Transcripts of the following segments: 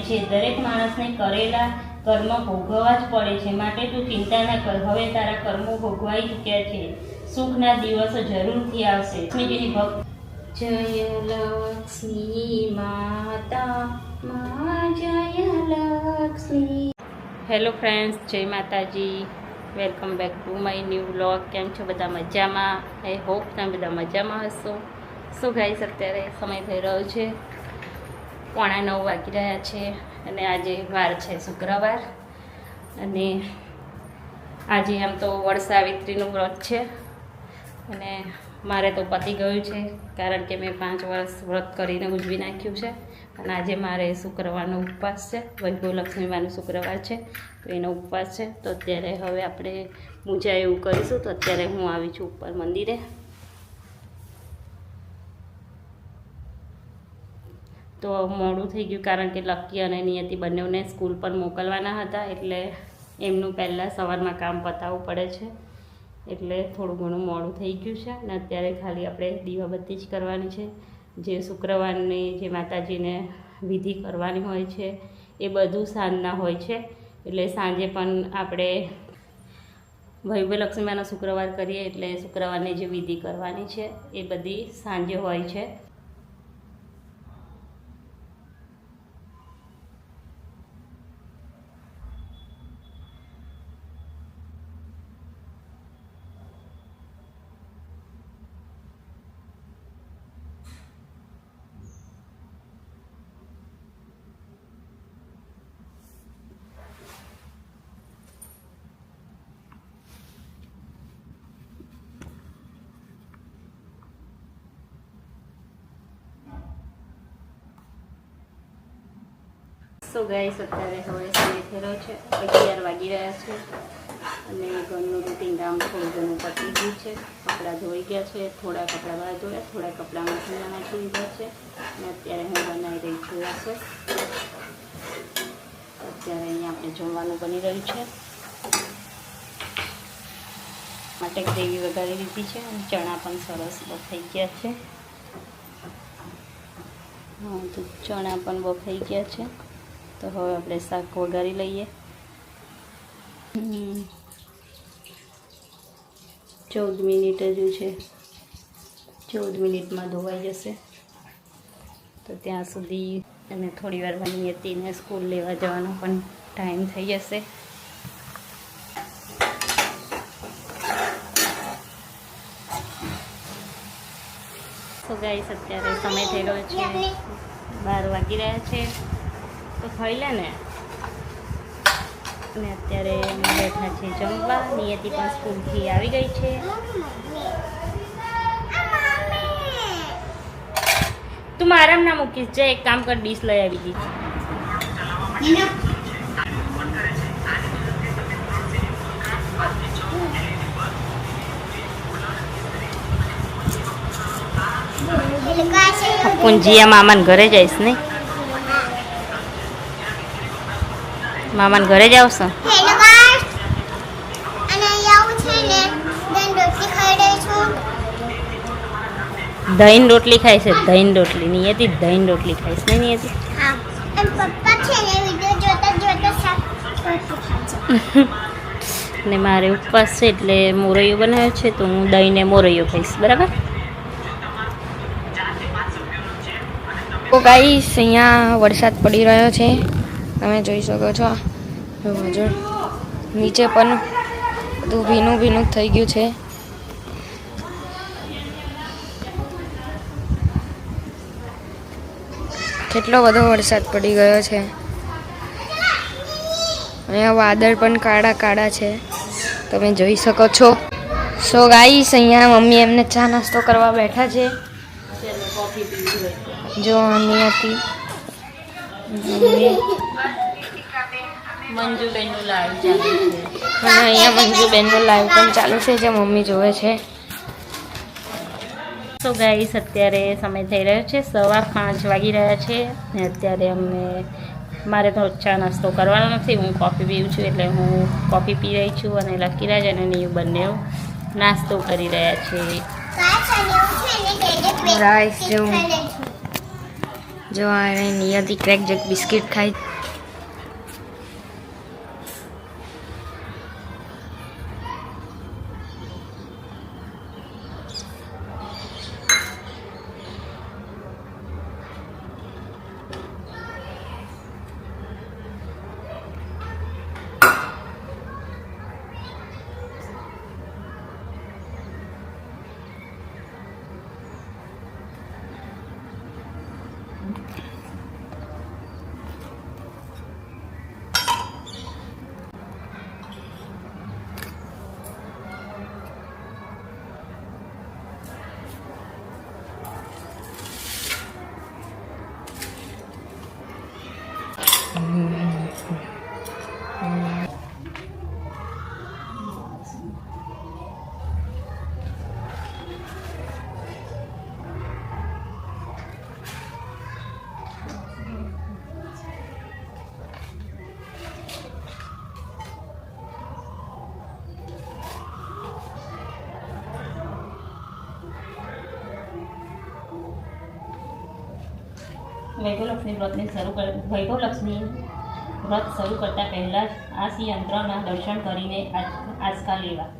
છે. દરેક માણસને કરેલા કર્મ ભોગવવા જ પડે છે. માટે તું ચિંતા ના કર. હવે તારા કર્મો ભોગવાઈ ચૂક્યા છે. સુખના દિવસો જરૂરથી આવશે. લક્ષ્મીજીની ભક્ત જય લક્ષ્મી માતા મા જય લક્ષ્મી. હેલો ફ્રેન્ડ્સ જય માતાજી. Welcome back to my new blog કેમ છો બધા મજામાં? આઈ હોપ તમે બધા મજામાં હશો. શું ગાઈસ અત્યારે સમય થઈ રહ્યો છે. પોણા નવ વાગી રહ્યા છે અને આજે વાર છે શુક્રવાર. અને આજે આમ તો વડસાવિત્રીનું વ્રત છે. અને મારે તો પતી ગયું છે, કારણ કે મેં પાંચ વર્ષ વ્રત કરીને ઉજવી નાખ્યું છે. અને આજે મારે શુક્રવારનો ઉપવાસ છે, વૈભવ લક્ષ્મીમાનો શુક્રવાર છે, તો એનો ઉપવાસ છે. તો અત્યારે હવે આપણે પૂજા એવું કરીશું, તો અત્યારે હું આવી છું ઉપર મંદિરે. તો મોડું થઈ ગયું કારણ કે લકી અને નિયતિ બંનેને સ્કૂલ પર મોકલવાના હતા એટલે એમનું પહેલાં સવારમાં કામ પતાવવું પડે છે. એટલે થોડું ઘણું મોડું થઈ ગયું છે અને અત્યારે ખાલી આપણે દીવાબત્તી જ કરવાની છે. જે શુક્રવારની જે માતાજીને વિધિ કરવાની હોય છે એ બધું સાંજના હોય છે. એટલે સાંજે પણ આપણે વૈભવ લક્ષ્મીમાનો શુક્રવાર કરીએ એટલે શુક્રવારની જે વિધિ કરવાની છે એ બધી સાંજે હોય છે. સો ગાઈસ અત્યારે હવે સમય થયેલો છે. અગિયાર વાગી રહ્યા છે. અને ઘરનું રૂટીન કામ થોડું ઘણું પતી ગયું છે. કપડાં ધોઈ ગયા છે. થોડા કપડાં બહાર ધોયા, થોડા કપડાં મશીનમાં નાખી દીધા છે. અને અત્યારે હું બનાવી રહી છું રસોઈ અત્યારે અહીંયા આપણે જમવાનું બની રહ્યું છે. માટે ગ્રેવી વઘારી દીધી છે અને ચણા પણ સરસ બફાઈ ગયા છે. હા, તો ચણા પણ બફાઈ ગયા છે. તો હવે આપણે શાક વઘારી લઈએ. ચૌદ મિનિટ હજુ છે. ચૌદ મિનિટમાં ધોવાઈ જશે. તો ત્યાં સુધી અને થોડી વાર વાની હતી ને સ્કૂલ લેવા જવાનો પણ ટાઈમ થઈ જશે. તો ગાઈસ અત્યારે સમય થઈ રહ્યો છે બાર વાગી રહ્યા છે. તો ખાઈ લે ને. અને અત્યારે બેઠા છે જમવા. નિયતિ પણ સ્કૂલથી આવી ગઈ છે. તું મારામ ના મૂકીશ. જે એક કામ કર ડીશ લઈ આવી દીધી પૂંજીયા મામાને ઘરે જઈશ ને? મામાને ઘરે જ આવશો. હેલો ગાઈસ અને આવું છે ને દહીં રોટલી ખાઈ રહી છું. દહીં રોટલી ખાય છે દહીં રોટલી દહીં ખાઈશ ને હતી. હા એમ પપ્પા છે ને વીડિયો જોતા જોતા શાક રોટલી ખાય છે. ને મારે ઉપવાસ છે એટલે મોરૈયો બનાવ્યો છે તો હું દહીંને મોરૈયો ખાઈશ બરાબર? તો ગાઈસ અહીંયા વરસાદ પડી રહ્યો છે તમે જોઈ શકો છો. જો, નીચે પણ બધું ભીનું ભીનું થઈ ગયું છે. કેટલો બધો વરસાદ પડી ગયો છે. અહીંયા વાદળ પણ કાળા કાળા છે. તમે જોઈ શકો છો. સો ગાઈસ અહીંયા મમ્મી એમને ચા નાસ્તો કરવા બેઠા છે. જો મમ્મી હતી. મંજુબેનનું લાઈવ ચાલુ છે. અને અહીંયા મંજુબેનનું લાઈવ પણ ચાલુ છે જે મમ્મી જોવે છે. તો ગાઈસ અત્યારે સમય થઈ રહ્યો છે સવા પાંચ વાગી રહ્યા છે ને અત્યારે અમને મારે તો ચા નાસ્તો કરવાનો નથી હું કોફી પીવું છું એટલે હું કોફી પી રહી છું અને લકીરાજ અને નીવ બંને નાસ્તો કરી રહ્યા છે. જે રાઈસ. ખાઈ છું જો આ નિયતિ ક્રેક જગ બિસ્કિટ ખાય વૈભવલક્ષ્મી વ્રતને શરૂ કર વૈભવલક્ષ્મી વ્રત શરૂ કરતા પહેલાં જ આ શ્રી યંત્રના દર્શન કરીને આંચકા લેવા.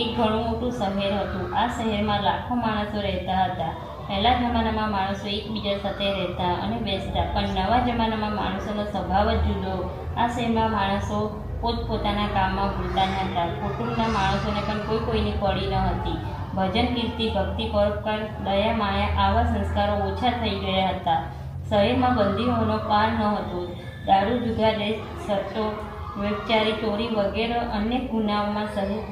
એક ઘણું મોટું શહેર હતું. આ શહેરમાં લાખો માણસો રહેતા હતા. પહેલા જમાનામાં માણસો એકબીજા સાથે રહેતા અને બેસતા, પણ નવા જમાનામાં માણસોનો સ્વભાવ જ જુદો. આ શહેરમાં માણસો પોતપોતાના કામમાં ભૂલતા ન હતા. કુટુંબના માણસોને પણ કોઈ કોઈની પડી ન હતી. ભજન, કીર્તિ, ભક્તિ, પરોપકાર, દયા, માયા આવા સંસ્કારો ઓછા થઈ ગયા હતા. શહેરમાં બંદીઓનો પાર ન હતો. દારૂ, જુગાર રેસ સટ્ટો વ્યભિચારી ચોરી વગેરે અનેક ગુનાઓમાં શહેર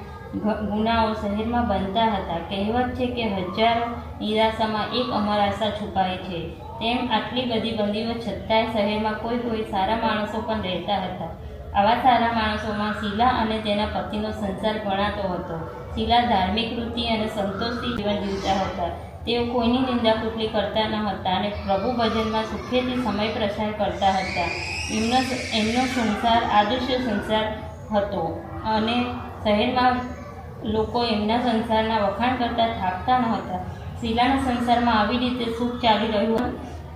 ગુનાઓ શહેરમાં બનતા હતા. કહેવત છે કે હજારો નિરાશામાં એક અમર આશા છુપાય છે. તેમ આટલી બધી બંદીઓ છતાંય શહેરમાં કોઈ કોઈ સારા માણસો પણ રહેતા હતા. આવા સારા માણસોમાં શીલા અને તેના પતિનો સંસાર ગણાતો હતો. શીલા ધાર્મિક વૃત્તિ અને સંતોષથી જીવન જીવતા હતા. તેઓ કોઈની નિંદા કુટલી કરતા ન હતા અને પ્રભુ ભજનમાં સુખેથી સમય પ્રસાર કરતા હતા. એમનો એમનો સંસાર આદર્શ સંસાર હતો અને શહેરમાં લોકો એમના સંસારના વખાણ કરતા થાકતા ન હતા. શીલાના સંસારમાં આવી રીતે સુખ ચાલી રહ્યું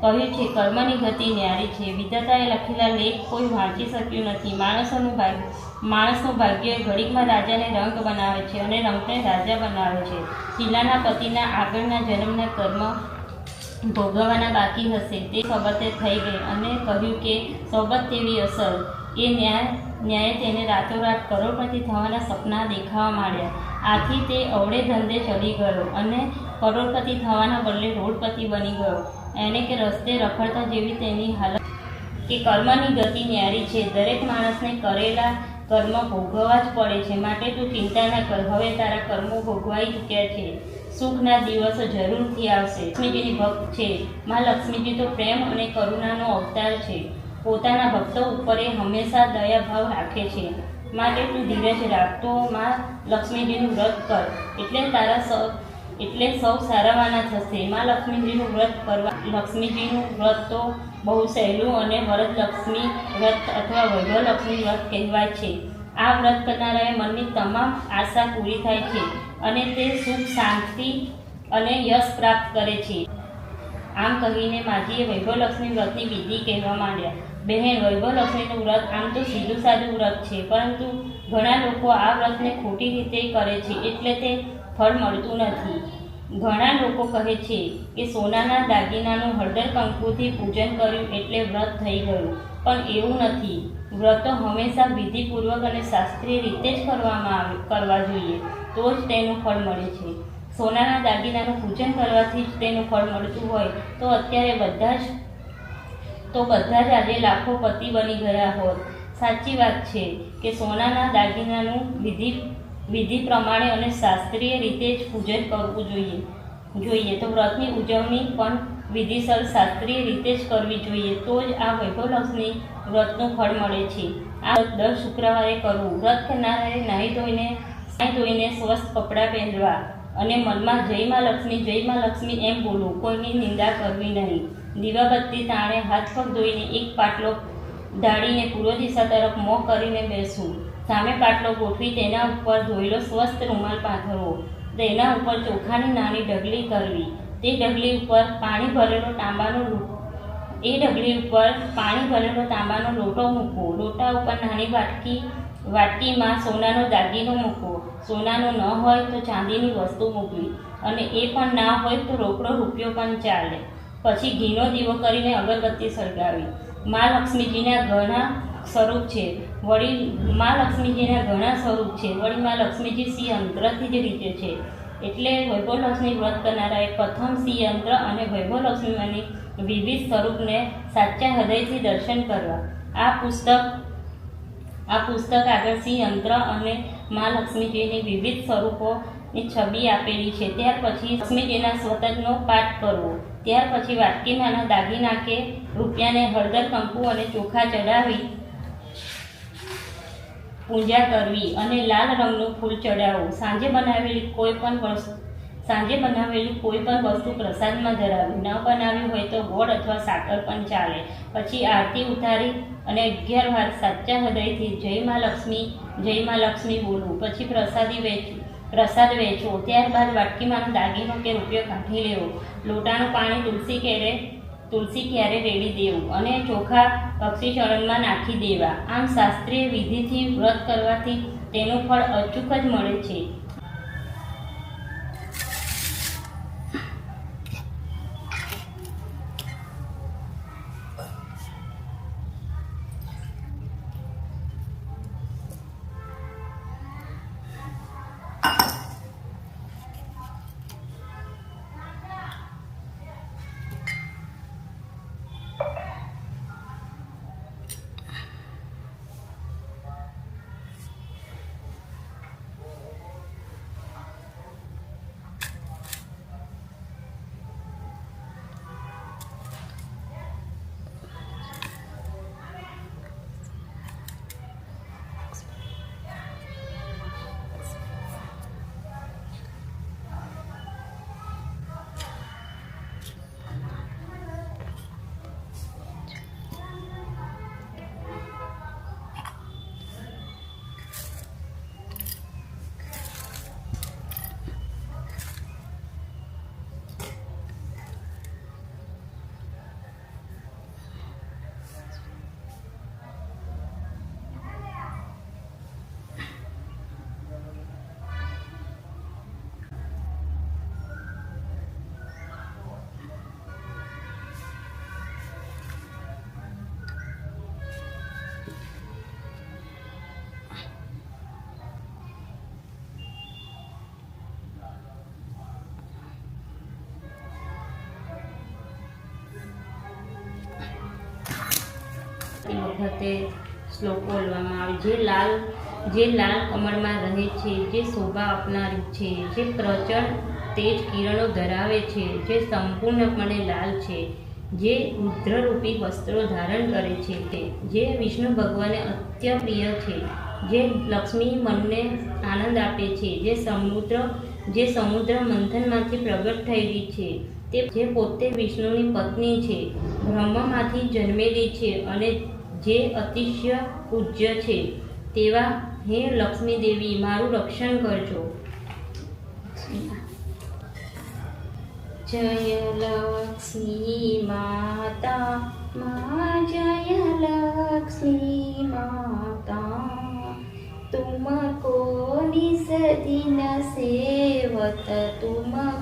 કહ્યું છે કર્મની ગતિ ન્યારી છે. વિધાતાએ લખેલા લેખ કોઈ વાંચી શક્યું નથી. માણસોનું ભાગ્ય માણસનું ભાગ્ય ઘડીકમાં રાજાને રંગ બનાવે છે અને રંગને રાજા બનાવે છે. શીલાના પતિના આગળના જન્મના કર્મ ભોગવવાના બાકી હશે. તે સોબતે થઈ ગઈ અને કહ્યું કે સોબત તેવી અસર. એ ન્યાય, ન્યાયે તેને રાતોરાત કરોડપતિ થવાના સપના દેખાવા માંડ્યા. આથી તે અવળે ધંધે ચડી ગયો અને કરોડપતિ થવાના બદલે રોડપતિ બની ગયો. એને કે રસ્તે રખડતા જેવી તેની હાલત કે કર્મની ગતિ ન્યારી છે. દરેક માણસને કરેલા કર્મ ભોગવવા જ પડે છે. માટે તું ચિંતા ના કર. હવે તારા કર્મો ભોગવાઈ ચૂક્યા છે. સુખના દિવસો જરૂરથી આવશે. લક્ષ્મીજીની ભક્ત છે. માં લક્ષ્મીજી તો પ્રેમ અને કરુણાનો અવતાર છે. પોતાના ભક્તો ઉપર એ હંમેશા દયાભાવ રાખે છે. માટે તું ધીરજ રાખતો માં લક્ષ્મીજીનું વ્રત કર. એટલે તારા સૌ એટલે સૌ સારાવાના થશે. માં લક્ષ્મીજીનું વ્રત કરવા લક્ષ્મીજીનું વ્રત તો બહુ સહેલું અને વરદલક્ષ્મી વ્રત અથવા વૈભવલક્ષ્મી વ્રત કહેવાય છે. આ વ્રત કરનારાએ મનની તમામ આશા પૂરી થાય છે અને તે સુખ, શાંતિ અને યશ પ્રાપ્ત કરે છે. આમ કહીને માજીએ વૈભવલક્ષ્મી વ્રતની વિધિ કહેવા માંડ્યા. બહેન વૈભવલક્ષ્મીનું વ્રત, આમ તો સીધું સાધું વ્રત છે, પરંતુ ઘણા લોકો આ વ્રતને ખોટી રીતે કરે છે એટલે તે ફળ મળતું નથી. ઘણા લોકો કહે છે કે સોનાના દાગીનાનું હળદર કંકુથી પૂજન કર્યું એટલે વ્રત થઈ ગયું, પણ એવું નથી. વ્રતો હંમેશા વિધિપૂર્વક અને શાસ્ત્રીય રીતે જ કરવામાં આવે, કરવા જોઈએ, તો જ તેનું ફળ મળે છે. સોનાના દાગીનાનું પૂજન કરવાથી જ તેનું ફળ મળતું હોય, તો અત્યારે બધા જ તો બધા જ આજે લાખોપતિ બની ગયા હોત. સાચી વાત છે કે સોનાના દાગીનાનું વિધિ વિધિ પ્રમાણે અને શાસ્ત્રીય રીતે જ પૂજન કરવું જોઈએ. જોઈએ તો વ્રતની ઉજવણી પણ વિધિસર શાસ્ત્રીય રીતે જ કરવી જોઈએ. તો જ આ વૈભવલક્ષ્મી વ્રતનું ફળ મળે છે. આ વ્રત દર શુક્રવારે કરવું. વ્રત કરનારે નાહી ધોઈને નાહી ધોઈને સ્વસ્થ કપડાં પહેરવા અને મનમાં જય માં લક્ષ્મી, જય માં લક્ષ્મી એમ બોલવું. કોઈની નિંદા કરવી નહીં. દીવાબત્તી તાણે હાથ પગ ધોઈને એક પાટલો ઢાળીને પૂર્વ દિશા તરફ મોં કરીને બેસવું સામે પાટલો ગોઠવી તેના ઉપર ધોયેલો સ્વસ્થ રૂમાલ પાથરવો. તેના ઉપર ચોખાની નાની ઢગલી કરવી. તે ઢગલી ઉપર પાણી ભરેલો તાંબાનો એ ઢગલી ઉપર પાણી ભરેલો તાંબાનો લોટો મૂકવો. લોટા ઉપર નાની વાટકી વાટકીમાં સોનાનો દાગીનો મૂકવો. સોનાનો ન હોય તો ચાંદીની વસ્તુ મૂકવી. અને એ પણ ના હોય તો રોકડો રૂપિયો પણ ચાલે. પછી ઘીનો દીવો કરીને અગરબત્તી સળગાવી. મા લક્ષ્મીજીના ઘણા સ્વરૂપ છે. વળી મા લક્ષ્મીજીના ઘણા સ્વરૂપ છે. વળી મા લક્ષ્મીજી સિંહ યંત્રથી જ રીતે છે. એટલે વૈભવલક્ષ્મી વ્રત કરનારાએ પ્રથમ સિંહ યંત્ર અને વૈભવલક્ષ્મીમાંની વિવિધ સ્વરૂપને સાચા હૃદયથી દર્શન કરવા. આ પુસ્તક આ પુસ્તક આગળ સિંહ યંત્ર અને મા લક્ષ્મીજીની વિવિધ સ્વરૂપોની છબી આપેલી છે. ત્યાર પછી લક્ષ્મીજીના સ્વતજનો પાઠ કરવો. ત્યાર પછી વાટકીમાંના દાગીના કે રૂપિયાને હળદર, કંકુ અને ચોખા ચડાવી પૂજા કરવી અને લાલ રંગનું ફૂલ ચડાવવું સાંજે બનાવેલી કોઈ પણ વસ્તુ, સાંજે બનાવેલી કોઈ પણ વસ્તુ પ્રસાદમાં ધરાવવી ન બનાવી હોય તો ગોળ અથવા સાકર પણ ચાલે. પછી આરતી ઉતારી અને અગિયાર વાર સાચા હૃદયથી જય મા લક્ષ્મી, જય મા લક્ષ્મી બોલવું. પછી પ્રસાદી વેચવું. પ્રસાદ વેચવો. ત્યારબાદ વાટકીમાંનો દાગીનો કે રૂપિયો કાઢી લેવો. લોટાનું પાણી તુલસી કેરે તુલસી ક્યારે રેડી દેવું? અને ચોખા પક્ષી ચરણમાં નાખી દેવા. આમ શાસ્ત્રીય વિધિથી વ્રત કરવાથી તેનું ફળ અચૂક જ મળે છે. વખતે શ્લોકો બોલવામાં આવે. જે લાલ જે લાલ કમળમાં રહે છે, જે શોભા આપનારી છે, જે પ્રચંડ તેજ કિરણો ધરાવે છે, જે સંપૂર્ણપણે લાલ છે, જે રુદ્રરૂપી વસ્ત્રો ધારણ કરે છે તે, જે વિષ્ણુ ભગવાને અત્ય પ્રિય છે, જે લક્ષ્મી મનને આનંદ આપે છે, જે સમુદ્ર જે સમુદ્ર મંથનમાંથી પ્રગટ થયેલી છે, તે જે પોતે વિષ્ણુની પત્ની છે, બ્રહ્મમાંથી જન્મેલી છે અને જે અતિશય પૂજ્ય છે તેવા હે લક્ષ્મી દેવી મારું રક્ષણ કરજો જય લક્ષ્મી માતા મા જય લક્ષ્મી માતા तुमको निस दिन सेवत तुमको निस दिन